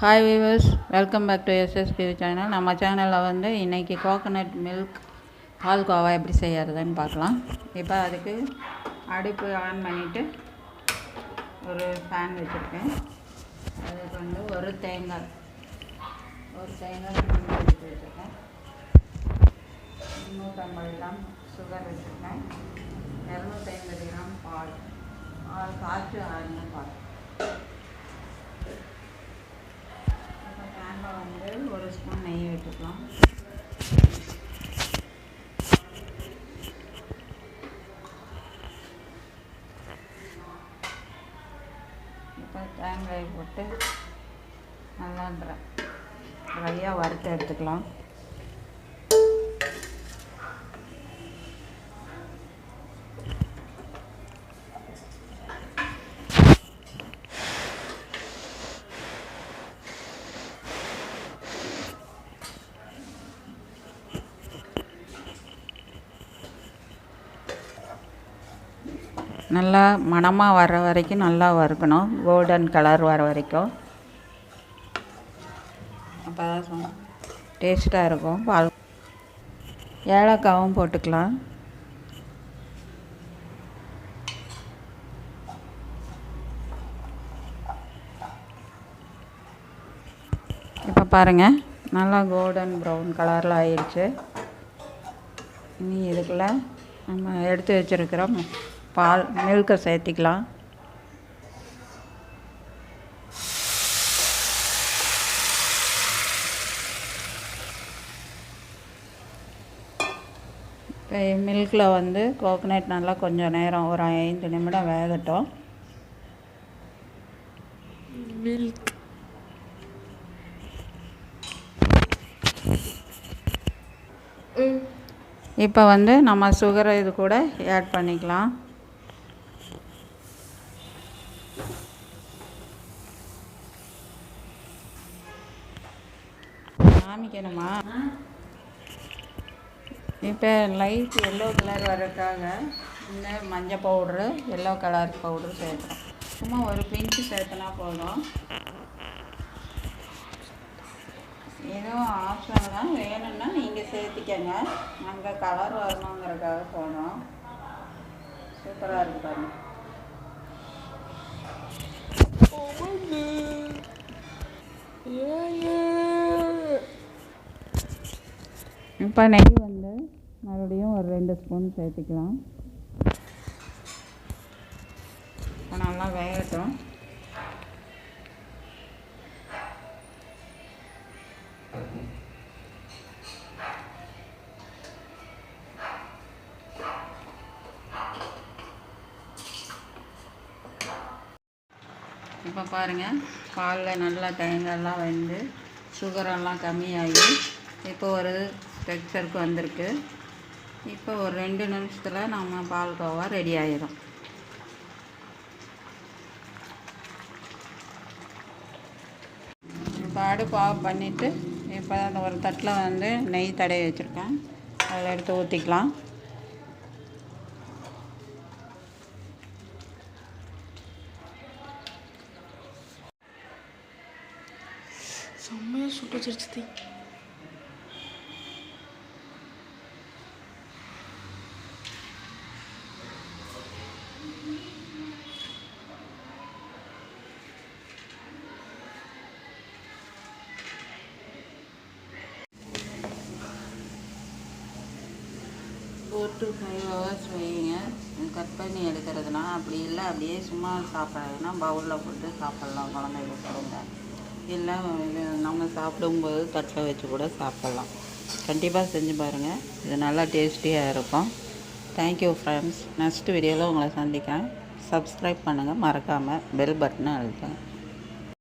Hi viewers welcome back to SSB channel நம்ம சேனலில் வந்து இன்றைக்கி கோகோனட் மில்க் பால்கோவா எப்படி செய்யறதுன்னு பார்க்கலாம். இப்போ அதுக்கு அடுப்பு ஆன் பண்ணிவிட்டு ஒரு ஃபேன் வச்சுருக்கேன். அதுக்கு வந்து ஒரு தேங்காய் ஒரு தேங்காய் எடுத்து வச்சுருக்கேன். நூற்றம்பது கிராம் சுகர் வச்சுருக்கேன். இரநூத்தி ஐம்பது கிராம் பால். பால் காய்ச்சி ஆடின பால் இப்போ தேங்காய் வந்து ஒரு ஸ்பூன் இப்போ தேங்காய் போட்டு நல்லா ட்ரை ட்ரையாக வறுத்து எடுத்துக்கலாம். நல்லா மணமாக வர வரைக்கும் நல்லா வறுக்கணும். கோல்டன் கலர் வர வரைக்கும். அப்போ தான் டேஸ்ட்டாக இருக்கும். பால் ஏலக்காவும் போட்டுக்கலாம். இப்போ பாருங்கள் நல்லா கோல்டன் ப்ரௌன் கலரில் ஆயிடுச்சு. இனி இதுக்குள்ளே நம்ம எடுத்து வச்சுருக்கிறோம் பால் மில்கை சேர்த்திக்கலாம். இப்போ மில்கில் வந்து கோகனட் நல்லா கொஞ்சம் நேரம் ஒரு ஐந்து நிமிடம் வேகட்டும். மில்க். இப்போ வந்து நம்ம சுகரை இது கூட ஆட் பண்ணிக்கலாம். காமிக்கணுமா? இப்போ லைட் எல்லோ கலர் வர்றதுக்காக இந்த மஞ்சள் பவுட்ரு எல்லோ கலர் பவுட்ரு சேர்க்குறோம். சும்மா ஒரு பிஞ்சு சேர்த்துனா போதும். எதுவும் ஆப்ஷன் தான். வேணும்னா நீங்கள் சேர்த்திக்கங்க. அங்கே கலர் வரணுங்கிறதுக்காக போனோம் சூப்பராக இருக்கு பாருங்க. Oh இப்போ நெய் வந்து மறுபடியும் ஒரு ரெண்டு ஸ்பூன் சேர்த்துக்கலாம். இப்போ நல்லா வேகட்டும். இப்போ பாருங்கள் பாலில் நல்லா தேங்காய்லாம் வந்து சுகரெல்லாம் கம்மியாகி இப்போ ஒரு ஸ்ட்ரக்சருக்கு வந்திருக்கு. இப்போ ஒரு ரெண்டு நிமிஷத்தில் நம்ம பால்கோவா ரெடி ஆயிடும் பாடு பாவ் பண்ணிவிட்டு இப்போ அந்த ஒரு தட்டில் வந்து நெய் தடவி வச்சுருக்கேன். அதில் எடுத்து ஊற்றிக்கலாம். செம்மையாக சுட்டு வச்சிருச்சு ஃபோர் டு ஃபைவ் ஹவர்ஸ் வைங்க கட் பண்ணி எடுக்கிறதுனா அப்படி இல்லை அப்படியே சும்மா சாப்பிட்றதுனா பவுலில் போட்டு சாப்பிட்லாம் குழந்தைகளுக்கு கொடுங்க இல்லை இது நம்ம சாப்பிடும்போது தட்டில் வச்சு கூட சாப்பிட்லாம் கண்டிப்பாக செஞ்சு பாருங்கள் இது நல்லா டேஸ்டியாக இருக்கும் தேங்க்யூ ஃப்ரெண்ட்ஸ் நெக்ஸ்ட் வீடியோவில் உங்களை சந்திக்கிறேன். சப்ஸ்கிரைப் பண்ணுங்கள் மறக்காமல் பெல் பட்டனை அழுத்துங்க.